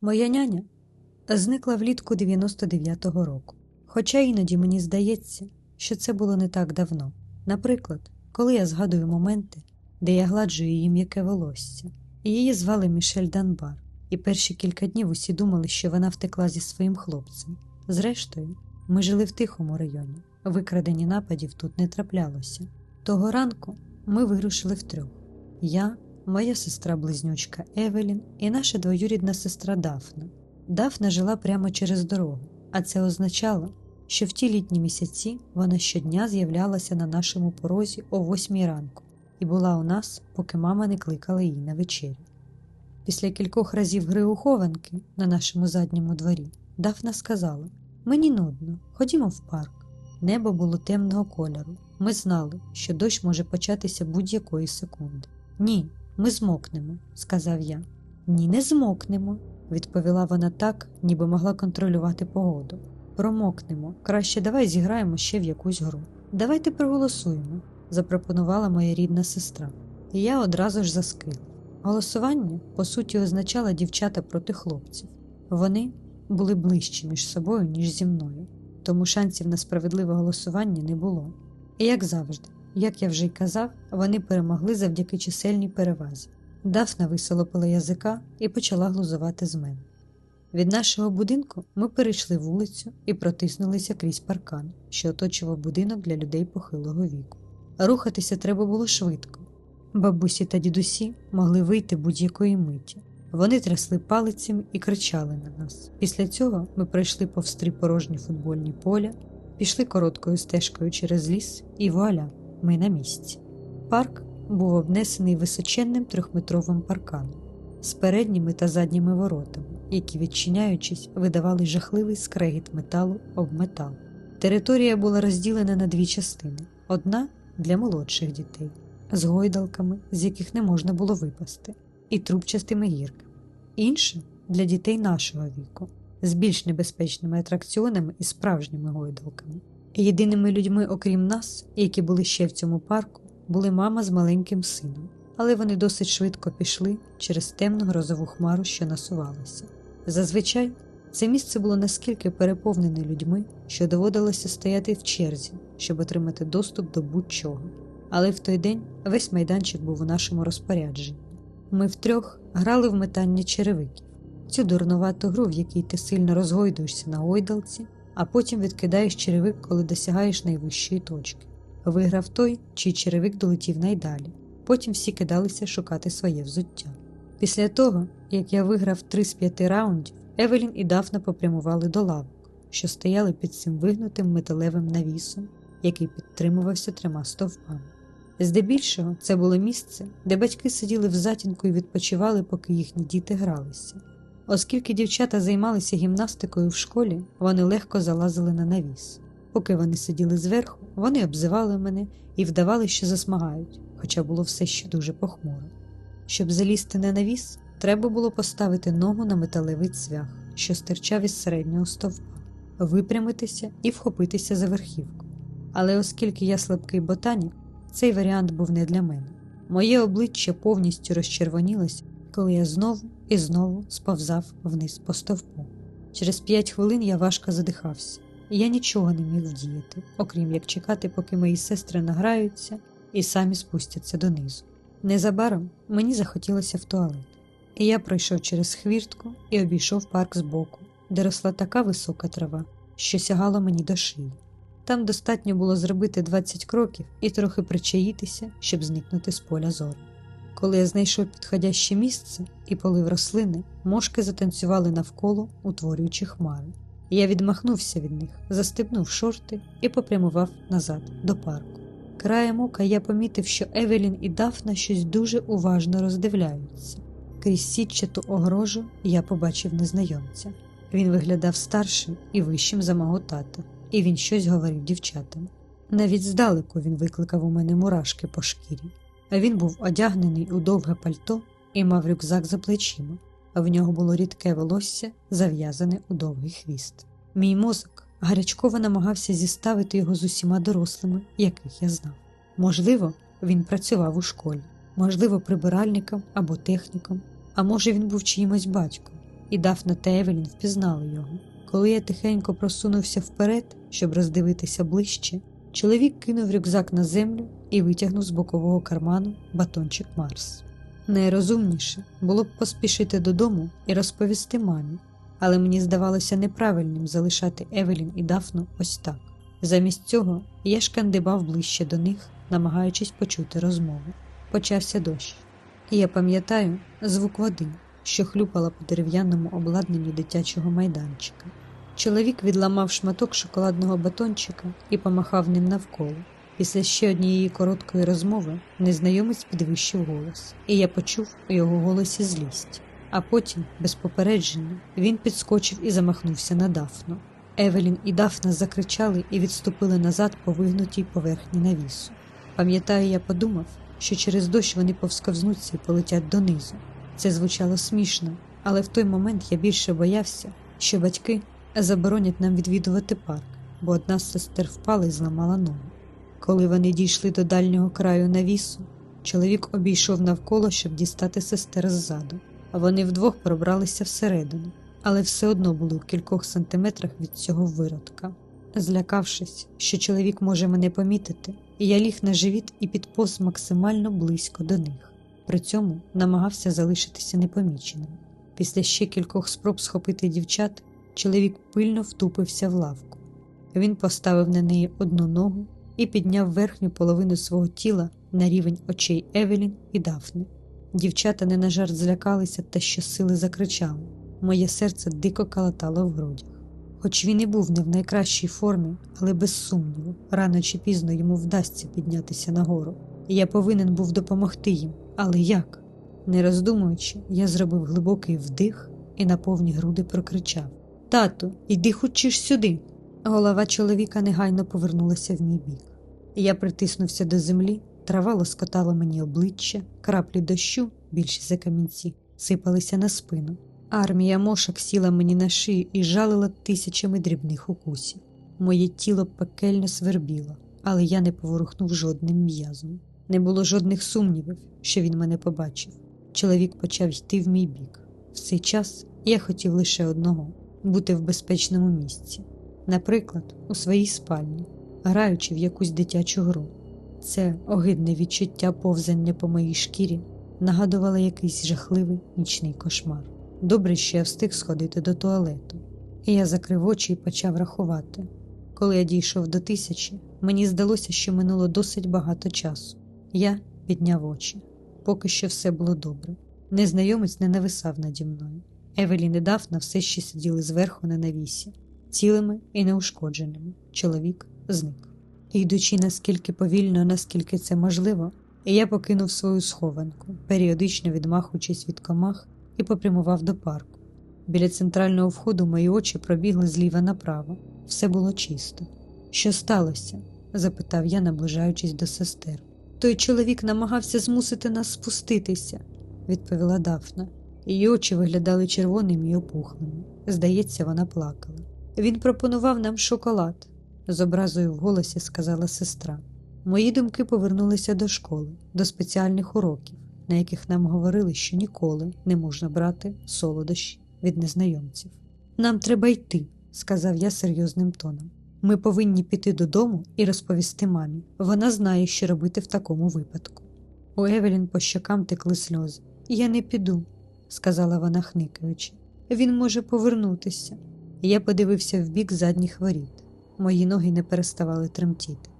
Моя няня зникла влітку 99-го року, хоча іноді мені здається, що це було не так давно. Наприклад, коли я згадую моменти, де я гладжую її м'яке волосся, її звали Мішель Данбар, і перші кілька днів усі думали, що вона втекла зі своїм хлопцем. Зрештою, ми жили в тихому районі, викрадені нападів тут не траплялося. Того ранку ми вирушили втрьох. Я, моя сестра-близнючка Евелін і наша двоюрідна сестра Дафна. Дафна жила прямо через дорогу, а це означало, що в ті літні місяці вона щодня з'являлася на нашому порозі о восьмій ранку і була у нас, поки мама не кликала її на вечерю. Після кількох разів гри у хованки на нашому задньому дворі Дафна сказала: Мені нудно, ходімо в парк. Небо було темного кольору. Ми знали, що дощ може початися будь-якої секунди. Ні, ми змокнемо, сказав я. Ні, не змокнемо, відповіла вона так, ніби могла контролювати погоду. Промокнемо. Краще давай зіграємо ще в якусь гру. Давайте проголосуємо, запропонувала моя рідна сестра. І я одразу ж заскила. Голосування, по суті, означало дівчата проти хлопців. Вони були ближчі між собою, ніж зі мною, тому шансів на справедливе голосування не було. І як завжди, як я вже й казав, вони перемогли завдяки чисельній перевазі. Дафна висолопила язика і почала глузувати з мене. Від нашого будинку ми перейшли вулицю і протиснулися крізь паркан, що оточував будинок для людей похилого віку. Рухатися треба було швидко. Бабусі та дідусі могли вийти будь-якої миті. Вони трясли палицями і кричали на нас. Після цього ми пройшли повз три порожні футбольні поля, пішли короткою стежкою через ліс, і вуаля, ми на місці. Парк був обнесений височенним трьохметровим парканом з передніми та задніми воротами, які, відчиняючись, видавали жахливий скрегіт металу об метал. Територія була розділена на дві частини: одна для молодших дітей, з гойдалками, з яких не можна було випасти, і трубчастими гірками, інша для дітей нашого віку, з більш небезпечними атракціонами і справжніми гойдалками. Єдиними людьми, окрім нас, які були ще в цьому парку, були мама з маленьким сином, але вони досить швидко пішли через темну грозову хмару, що насувалася. Зазвичай це місце було наскільки переповнене людьми, що доводилося стояти в черзі, щоб отримати доступ до будь-чого. Але в той день весь майданчик був у нашому розпорядженні. Ми втрьох грали в метання черевиків, цю дурнувату гру, в якій ти сильно розгойдуєшся на гойдалці, а потім відкидаєш черевик, коли досягаєш найвищої точки. Виграв той, чий черевик долетів найдалі. Потім всі кидалися шукати своє взуття. Після того, як я виграв три з п'яти раундів, Евелін і Дафна попрямували до лавок, що стояли під цим вигнутим металевим навісом, який підтримувався трьома стовпами. Здебільшого це було місце, де батьки сиділи в затінку і відпочивали, поки їхні діти гралися. Оскільки дівчата займалися гімнастикою в школі, вони легко залазили на навіс. Поки вони сиділи зверху, вони обзивали мене і вдавали, що засмагають, хоча було все ще дуже похмуро. Щоб залізти на навіс, треба було поставити ногу на металевий цвях, що стирчав із середнього стовпа, випрямитися і вхопитися за верхівку. Але оскільки я слабкий ботанік, цей варіант був не для мене. Моє обличчя повністю розчервонілося, коли я знову і знову сповзав вниз по стовпу. Через п'ять хвилин я важко задихався, і я нічого не міг вдіяти, окрім як чекати, поки мої сестри награються і самі спустяться донизу. Незабаром мені захотілося в туалет, і я пройшов через хвіртку і обійшов парк збоку, де росла така висока трава, що сягало мені до шиї. Там достатньо було зробити 20 кроків і трохи причаїтися, щоб зникнути з поля зору. Коли я знайшов підходяще місце і полив рослини, мошки затанцювали навколо, утворюючи хмари. Я відмахнувся від них, застебнув шорти і попрямував назад до парку. Краєм ока я помітив, що Евелін і Дафна щось дуже уважно роздивляються. Крізь сітчату огрожу я побачив незнайомця. Він виглядав старшим і вищим за мого тата, і він щось говорив дівчатам. Навіть здалеку він викликав у мене мурашки по шкірі. Він був одягнений у довге пальто і мав рюкзак за плечима, а в нього було рідке волосся, зав'язане у довгий хвіст. Мій мозок гарячково намагався зіставити його з усіма дорослими, яких я знав. Можливо, він працював у школі, можливо, прибиральником або техніком, а може, він був чиїмось батьком. і Дафна та Евелін впізнали його. Коли я тихенько просунувся вперед, щоб роздивитися ближче, чоловік кинув рюкзак на землю і витягнув з бокового карману батончик Марс. Найрозумніше було б поспішити додому і розповісти мамі, але мені здавалося неправильним залишати Евелін і Дафну ось так. Замість цього я шкандибав ближче до них, намагаючись почути розмову. Почався дощ, я пам'ятаю звук води, що хлюпала по дерев'яному обладнанню дитячого майданчика. Чоловік відламав шматок шоколадного батончика і помахав ним навколо. Після ще однієї короткої розмови незнайомець підвищив голос, і я почув у його голосі злість. А потім, без попередження, він підскочив і замахнувся на Дафну. Евелін і Дафна закричали і відступили назад по вигнутій поверхні навісу. Пам'ятаю, я подумав, що через дощ вони повсковзнуться і полетять донизу. Це звучало смішно, але в той момент я більше боявся, що батьки заборонять нам відвідувати парк, бо одна з сестер впала і зламала ногу. Коли вони дійшли до дальнього краю навісу, чоловік обійшов навколо, щоб дістати сестер ззаду, а вони вдвох пробралися всередину, але все одно були в кількох сантиметрах від цього виродка. Злякавшись, що чоловік може мене помітити, я ліг на живіт і підповз максимально близько до них. При цьому намагався залишитися непоміченим. Після ще кількох спроб схопити дівчат, чоловік пильно втупився в лавку. Він поставив на неї одну ногу і підняв верхню половину свого тіла на рівень очей Евелін і Дафни. Дівчата не на жарт злякалися та щосили закричали. Моє серце дико калатало в грудях. Хоч він і був не в найкращій формі, але без сумніву, рано чи пізно йому вдасться піднятися нагору. Я повинен був допомогти їм. Але як? Не роздумуючи, я зробив глибокий вдих і на повні груди прокричав Тату, іди хочеш сюди. Голова чоловіка негайно повернулася в мій бік. Я притиснувся до землі, трава лоскотала мені обличчя, краплі дощу, більші за камінці, сипалися на спину. Армія мошок сіла мені на шию і жалила тисячами дрібних укусів. Моє тіло пекельно свербіло, але я не поворухнув жодним м'язом. Не було жодних сумнівів, що він мене побачив. Чоловік почав йти в мій бік. В цей час я хотів лише одного бути в безпечному місці, наприклад, у своїй спальні, граючи в якусь дитячу гру. Це огидне відчуття повзання по моїй шкірі нагадувало якийсь жахливий нічний кошмар. Добре, що я встиг сходити до туалету, і я закрив очі і почав рахувати. Коли я дійшов до тисячі, мені здалося, що минуло досить багато часу. Я підняв очі. Поки що все було добре. Незнайомець не нависав наді мною. Евелін і Дафна все ще сиділи зверху на навісі, цілими і неушкодженими. Чоловік зник. Йдучи наскільки повільно, наскільки це можливо, я покинув свою схованку, періодично відмахуючись від комах і попрямував до парку. Біля центрального входу мої очі пробігли зліва направо. Все було чисто. Що сталося? запитав я, наближаючись до сестер. Той чоловік намагався змусити нас спуститися, відповіла Дафна. Її очі виглядали червоними і опухлими. Здається, вона плакала. Він пропонував нам шоколад, з образою в голосі сказала сестра. Мої думки повернулися до школи, до спеціальних уроків, на яких нам говорили, що ніколи не можна брати солодощі від незнайомців. Нам треба йти, сказав я серйозним тоном. Ми повинні піти додому і розповісти мамі. Вона знає, що робити в такому випадку. У Евелін по щокам текли сльози. Я не піду, сказала вона, хникаючи. Він може повернутися. Я подивився в бік задніх воріт. Мої ноги не переставали тремтіти.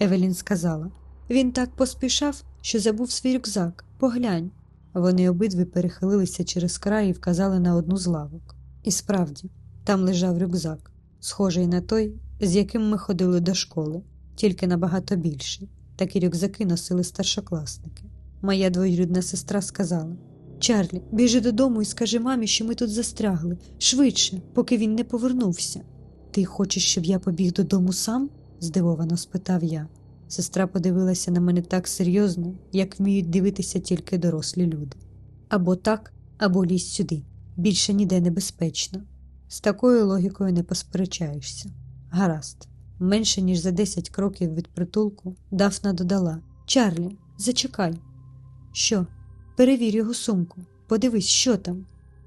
Евелін сказала він так поспішав, що забув свій рюкзак. Поглянь. Вони обидві перехилилися через край і вказали на одну з лавок. І справді, там лежав рюкзак, схожий на той, з яким ми ходили до школи, тільки набагато більший. Такі рюкзаки носили старшокласники. Моя двоюрідна сестра сказала Чарлі, біжи додому і скажи мамі, що ми тут застрягли, швидше, поки він не повернувся. Ти хочеш, щоб я побіг додому сам? здивовано спитав я. Сестра подивилася на мене так серйозно, як вміють дивитися тільки дорослі люди. Або так, або лізь сюди. Більше ніде небезпечно. З такою логікою не посперечаєшся. Гаразд, менше ніж за десять кроків від притулку, Дафна додала Чарлі, зачекай. Що? Перевір його сумку, подивись, що там.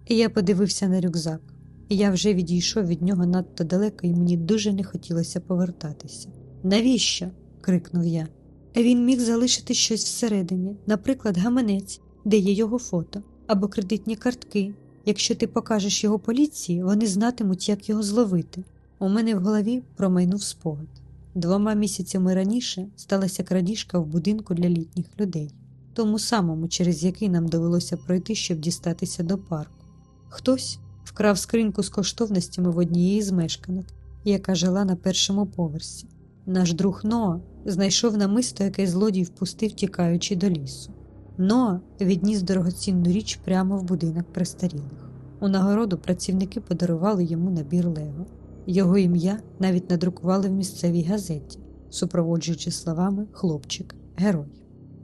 І я подивився на рюкзак. Я вже відійшов від нього надто далеко, і мені дуже не хотілося повертатися. Навіщо? крикнув я. Він міг залишити щось всередині, наприклад, гаманець, де є його фото, або кредитні картки. Якщо ти покажеш його поліції, вони знатимуть, як його зловити. У мене в голові промайнув спогад. Двома місяцями раніше сталася крадіжка в будинку для літніх людей, тому самому, через який нам довелося пройти, щоб дістатися до парку. Хтось вкрав скриньку з коштовностями в однієї з мешканок, яка жила на першому поверсі. Наш друг Ноа знайшов намисто, яке злодій впустив, тікаючи до лісу. Ноа відніс дорогоцінну річ прямо в будинок престарілих. У нагороду працівники подарували йому набір Лего. Його ім'я навіть надрукували в місцевій газеті, супроводжуючи словами хлопчик, герой.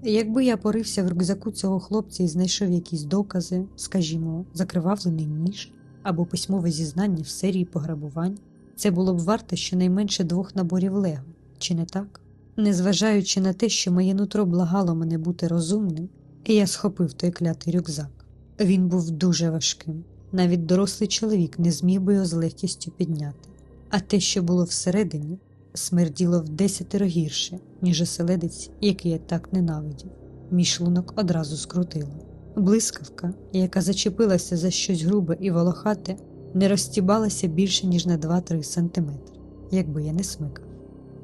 Якби я порився в рюкзаку цього хлопця і знайшов якісь докази, скажімо, закривавлений ніж або письмове зізнання в серії пограбувань, це було б варто щонайменше двох наборів Лего, чи не так? Незважаючи на те, що моє нутро благало мене бути розумним, я схопив той клятий рюкзак. Він був дуже важким. Навіть дорослий чоловік не зміг би його з легкістю підняти, а те, що було всередині, смерділо в десятеро гірше, ніж оселедець, який я так ненавидів. Мій шлунок одразу скрутило. Блискавка, яка зачепилася за щось грубе і волохате, не розтібалася більше, ніж на 2-3 сантиметри, якби я не смикав.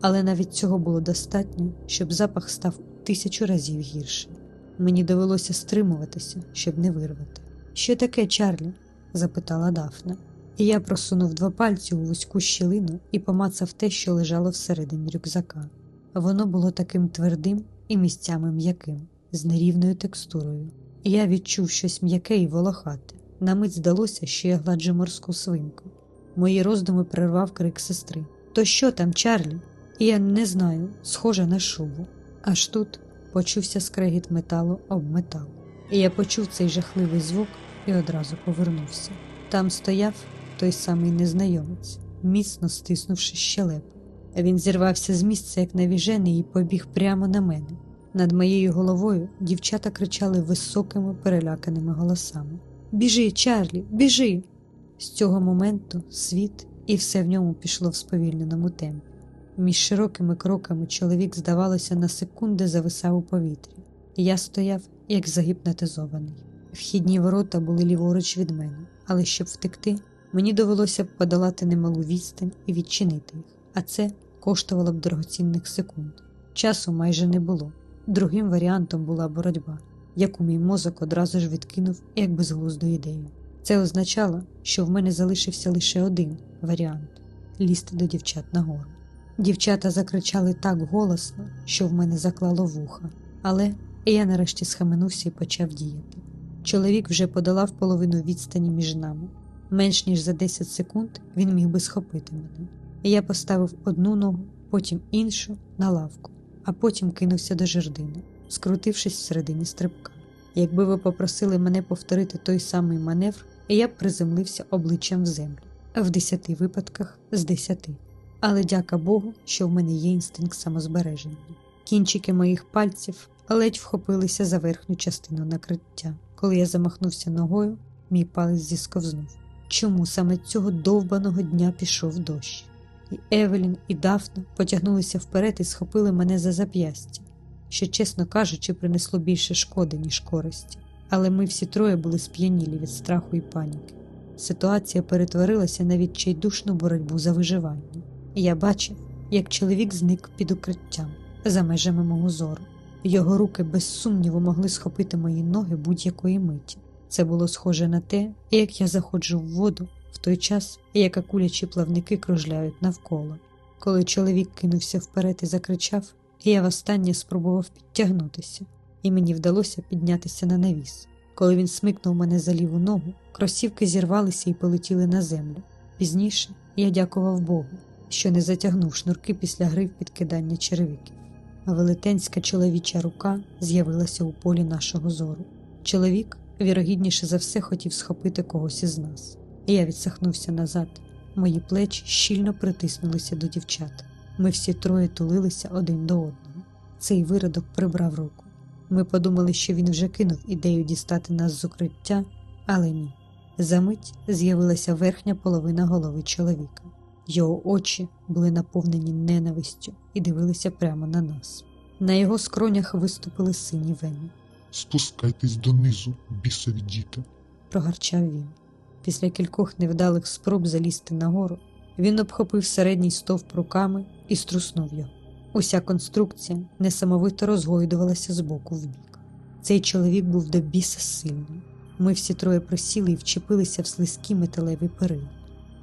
Але навіть цього було достатньо, щоб запах став тисячу разів гіршим. Мені довелося стримуватися, щоб не вирвати. Що таке, Чарлі? запитала Дафна, і я просунув два пальці у вузьку щілину і помацав те, що лежало всередині рюкзака. Воно було таким твердим і місцями м'яким, з нерівною текстурою. І я відчув щось м'яке і волохате. На мить здалося, що я гладжу морську свинку. Мої роздуми прервав крик сестри. То що там, Чарлі? І я не знаю, схоже на шубу. Аж тут почувся скрегіт металу об метал. І я почув цей жахливий звук і одразу повернувся. Там стояв той самий незнайомець, міцно стиснувши щелеп. Він зірвався з місця, як навіжений, і побіг прямо на мене. Над моєю головою дівчата кричали високими переляканими голосами: Біжи, Чарлі, біжи! З цього моменту світ і все в ньому пішло в сповільненому темпі. Між широкими кроками чоловік, здавалося, на секунди зависав у повітрі, я стояв, як загіпнотизований. Вхідні ворота були ліворуч від мене, але щоб втекти, мені довелося б подолати немалу відстань і відчинити їх, а це коштувало б дорогоцінних секунд. Часу майже не було. Другим варіантом була боротьба, яку мій мозок одразу ж відкинув як безглузду ідею. Це означало, що в мене залишився лише один варіант лізти до дівчат нагору. Дівчата закричали так голосно, що в мене заклало вуха, але я нарешті схаменувся і почав діяти. Чоловік вже подолав половину відстані між нами. Менш ніж за 10 секунд він міг би схопити мене. Я поставив одну ногу, потім іншу на лавку, а потім кинувся до жердини, скрутившись всередині стрибка. Якби ви попросили мене повторити той самий маневр, я б приземлився обличчям в землю в 10 випадках з 10. Але дяка Богу, що в мене є інстинкт самозбереження. Кінчики моїх пальців ледь вхопилися за верхню частину накриття. Коли я замахнувся ногою, мій палець зісковзнув. Чому саме цього довбаного дня пішов дощ? І Евелін, і Дафна потягнулися вперед і схопили мене за зап'ястя, що, чесно кажучи, принесло більше шкоди, ніж користі. Але ми всі троє були сп'янілі від страху і паніки. Ситуація перетворилася на відчайдушну боротьбу за виживання. Я бачив, як чоловік зник під укриттям за межами мого зору. Його руки без сумніву могли схопити мої ноги будь-якої миті. Це було схоже на те, як я заходжу в воду в той час, як акулячі плавники кружляють навколо. Коли чоловік кинувся вперед і закричав, я востаннє спробував підтягнутися, і мені вдалося піднятися на навіс. Коли він смикнув мене за ліву ногу, кросівки зірвалися і полетіли на землю. Пізніше я дякував Богу, що не затягнув шнурки після гри в підкидання черевиків велетенська чоловіча рука з'явилася у полі нашого зору. Чоловік, вірогідніше за все, хотів схопити когось із нас, я відсахнувся назад. Мої плечі щільно притиснулися до дівчат. Ми всі троє тулилися один до одного. Цей виродок прибрав руку. Ми подумали, що він вже кинув ідею дістати нас з укриття, але ні. Замить з'явилася верхня половина голови чоловіка. Його очі були наповнені ненавистю і дивилися прямо на нас. На його скронях виступили сині вени. Спускайтесь донизу, бісові діти. прогарчав він. Після кількох невдалих спроб залізти нагору, він обхопив середній стовп руками і струснув його. Уся конструкція несамовито розгойдувалася з боку в бік. Цей чоловік був до біса сильним. Ми всі троє присіли і вчепилися в слизькі металеві перила.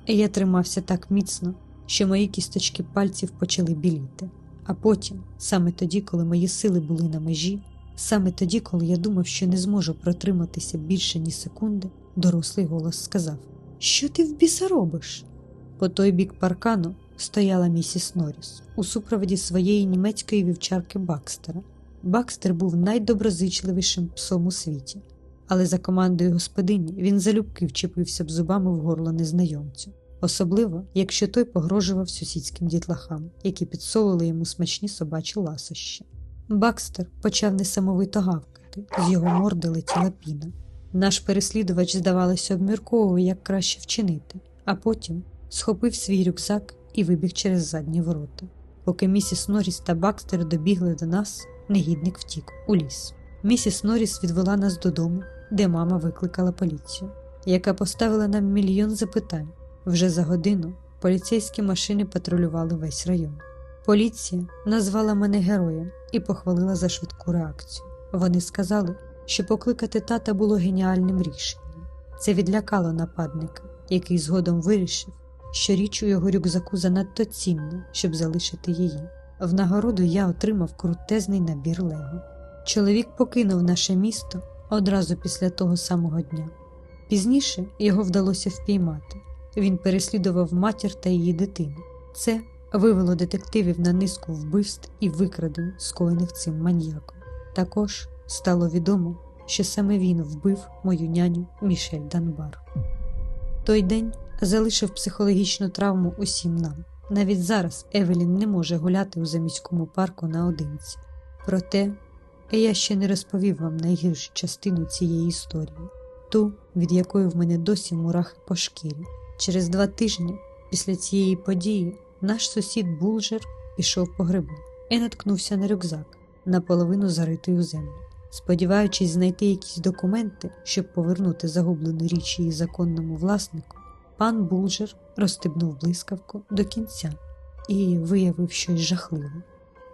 І я тримався так міцно, що мої кісточки пальців почали біліти. А потім, саме тоді, коли мої сили були на межі, Саме тоді, коли я думав, що не зможу протриматися більше ні секунди, дорослий голос сказав: Що ти в біса робиш? По той бік паркану стояла місіс Норріс у супроводі своєї німецької вівчарки Бакстера. Бакстер був найдоброзичливішим псом у світі, але за командою господині він залюбки вчепився б зубами в горло незнайомцю, особливо якщо той погрожував сусідським дітлахам, які підсовували йому смачні собачі ласощі. Бакстер почав несамовито гавкати, з його морди летіла піна. Наш переслідувач, здавалося, обмірковував, як краще вчинити, а потім схопив свій рюкзак і вибіг через задні ворота. Поки місіс Норріс та Бакстер добігли до нас, негідник втік у ліс. Місіс Норріс відвела нас додому, де мама викликала поліцію, яка поставила нам мільйон запитань. Вже за годину поліцейські машини патрулювали весь район. Поліція назвала мене героєм і похвалила за швидку реакцію. Вони сказали, що покликати тата було геніальним рішенням. Це відлякало нападника, який згодом вирішив, що річ у його рюкзаку занадто цінна, щоб залишити її. В нагороду я отримав крутезний набір Лего. Чоловік покинув наше місто одразу після того самого дня. Пізніше його вдалося впіймати. Він переслідував матір та її дитину. Це вивело детективів на низку вбивств і викрадень, скоєних цим маньяком. Також стало відомо, що саме він вбив мою няню Мішель Данбар. Той день залишив психологічну травму усім нам. Навіть зараз Евелін не може гуляти у заміському парку наодинці. Проте я ще не розповів вам найгіршу частину цієї історії, ту, від якої в мене досі мурахи по шкірі. Через два тижні після цієї події наш сусід Булжер пішов по гриби і наткнувся на рюкзак, наполовину заритий у землю. Сподіваючись знайти якісь документи, щоб повернути загублену річ її законному власнику, пан Булжер розстебнув блискавку до кінця і виявив щось жахливе,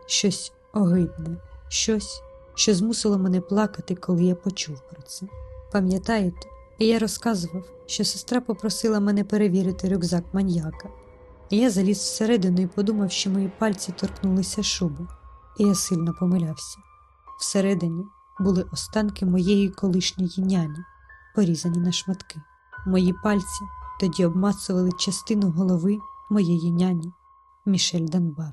щось огидне, щось, що змусило мене плакати, коли я почув про це. Пам'ятаєте, я розказував, що сестра попросила мене перевірити рюкзак маньяка. Я заліз всередину і подумав, що мої пальці торкнулися шуби, і я сильно помилявся. Всередині були останки моєї колишньої няні, порізані на шматки. Мої пальці тоді обмацували частину голови моєї няні Мішель Данбар.